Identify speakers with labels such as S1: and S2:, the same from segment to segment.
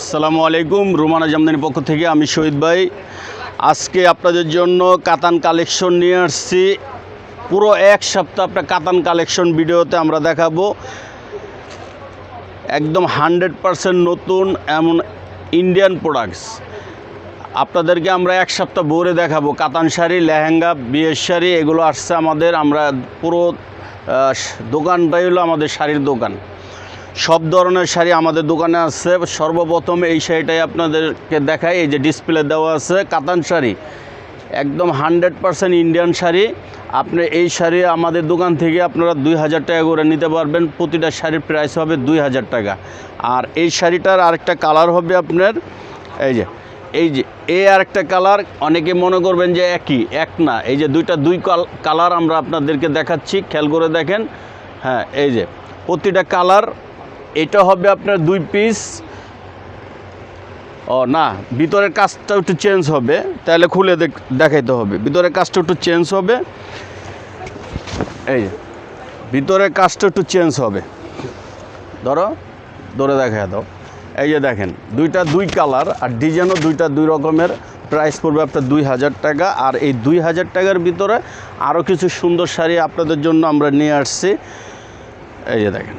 S1: আসসালামু আলাইকুম, রুমানা জামদানির পক্ষ থেকে আমি শহীদ ভাই। আজকে আপনাদের জন্য কাতান কালেকশন নিয়ে আসছি। পুরো এক সপ্তাহ আপনার কাতান কালেকশন ভিডিওতে আমরা দেখাবো। একদম হান্ড্রেড পারসেন্ট নতুন এমন ইন্ডিয়ান প্রোডাক্টস আপনাদেরকে আমরা এক সপ্তাহ ভরে দেখাবো। কাতান শাড়ি, লেহেঙ্গা, বিয়ের শাড়ি, এগুলো আসছে আমাদের। আমরা পুরো দোকানটাই হলো আমাদের শাড়ির দোকান। সব ধরনের শাড়ি আমাদের দোকানে আছে। সর্বপ্রথম এই শাড়িটাই আপনাদেরকে দেখাই। এই যে ডিসপ্লে দেওয়া আছে কাতান শাড়ি। একদম হান্ড্রেড পারসেন্ট ইন্ডিয়ান শাড়ি। আপনি এই শাড়ি আমাদের দোকান থেকে আপনারা দুই হাজার টাকা করে নিতে পারবেন। প্রতিটা শাড়ির প্রাইস হবে দুই হাজার টাকা। আর এই শাড়িটার আরেকটা কালার হবে আপনার, এই যে এই যে এই আরেকটা কালার অনেকে মনে করবেন যে একই, এক না। এই যে দুইটা, দুই কালার আমরা আপনাদেরকে দেখাচ্ছি। খেয়াল করে দেখেন। হ্যাঁ এই যে, প্রতিটা কালার এটা হবে আপনার দুই পিস ও, না, ভিতরের কাজটা একটু চেঞ্জ হবে। তাহলে খুলে দেখাইতে হবে। ভিতরের কাজটা একটু চেঞ্জ হবে। এই ভিতরের কাজটা একটু চেঞ্জ হবে। ধরো, ধরে দেখা দাও। এই যে দেখেন, দুইটা দুই কালার আর ডিজাইনও দুইটা দুই রকমের। প্রাইস পড়বে আপনার দুই হাজার টাকা। আর এই দুই হাজার টাকার ভিতরে আরও কিছু সুন্দর শাড়ি আপনাদের জন্য আমরা নিয়ে আসছি। এই যে দেখেন।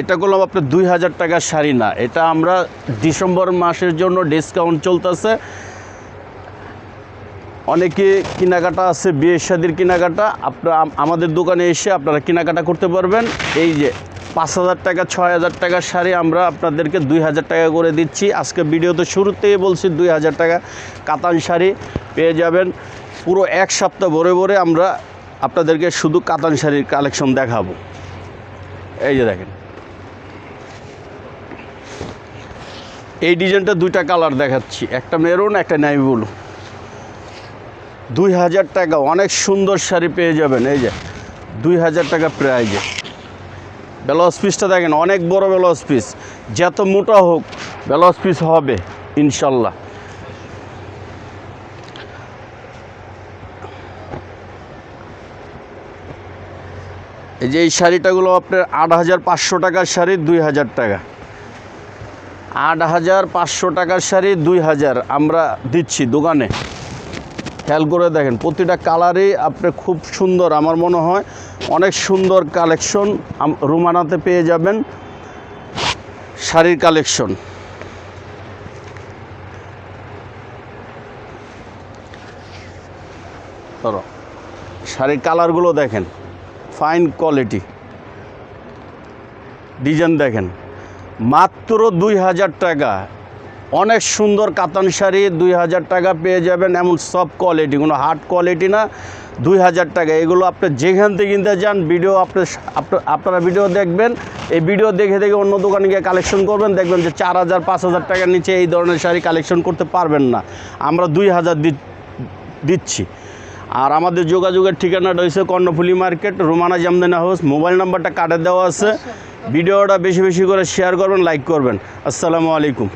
S1: এটা করলাম আপনার দুই হাজার টাকার শাড়ি না। এটা আমরা ডিসেম্বর মাসের জন্য ডিসকাউন্ট চলতেছে। অনেকে কেনাকাটা আছে, বিয়ে শাদির কেনাকাটা। আপনার আমাদের দোকানে এসে আপনারা কেনাকাটা করতে পারবেন। এই যে পাঁচ হাজার টাকা, ছয় হাজার টাকার শাড়ি আমরা আপনাদেরকে দুই হাজার টাকা করে দিচ্ছি। আজকে ভিডিওতে শুরুতেই বলছি দুই হাজার টাকা কাতান শাড়ি পেয়ে যাবেন। পুরো এক সপ্তাহ ভরে ভরে আমরা আপনাদেরকে শুধু কাতান শাড়ির কালেকশন দেখাবো। এই যে দেখেন। এই ডিজাইনটা দুইটা কালার দেখাচ্ছি, একটা মেরুন, একটা নাইভি ব্লু। দুই হাজার টাকা, অনেক সুন্দর শাড়ি পেয়ে যাবেন, এই যে, দুই হাজার টাকা প্রাইজে। ব্লাউজ পিসটা দেখেন, অনেক বড় ব্লাউজ পিস। যত মোটা হোক, ব্লাউজ পিস হবে, ইনশাল্লাহ। এই যে এই শাড়িটাগুলো আপনার আট হাজার পাঁচশো টাকার শাড়ি, দুই হাজার টাকা। আট হাজার পাঁচশো টাকার শাড়ি দুই হাজার আমরা দিচ্ছি দোকানে। খেয়াল করে দেখেন, প্রতিটা কালারই আপনি খুব সুন্দর, আমার মনে হয় অনেক সুন্দর কালেকশন রুমানাতে পেয়ে যাবেন শাড়ির কালেকশন। শাড়ির কালারগুলো দেখেন, ফাইন কোয়ালিটি। ডিজাইন দেখেন মাত্র দুই হাজার টাকা। অনেক সুন্দর কাতান শাড়ি দুই হাজার টাকা পেয়ে যাবেন, এমন সব কোয়ালিটি কোনো হার্ড কোয়ালিটি না। দুই হাজার টাকা, এগুলো আপনি যেখান থেকে কিনতে যান ভিডিও আপনা- আপনারা ভিডিও দেখবেন। এই ভিডিও দেখে দেখে অন্য দোকানে গিয়ে কালেকশন করবেন, দেখবেন যে চার হাজার, পাঁচ হাজার টাকার নিচে এই ধরনের শাড়ি কালেকশন করতে পারবেন না। আমরা দুই হাজার দিচ্ছি। আর আমাদের যোগাযোগের ঠিকানাটা হয়েছে Karnaphuli market, Romana Jamdani house, mobile নাম্বারটা কাটে দেওয়া আছে। ভিডিওটা বেশি বেশি করে শেয়ার করবেন লাইক করবেন। আসসালামু আলাইকুম।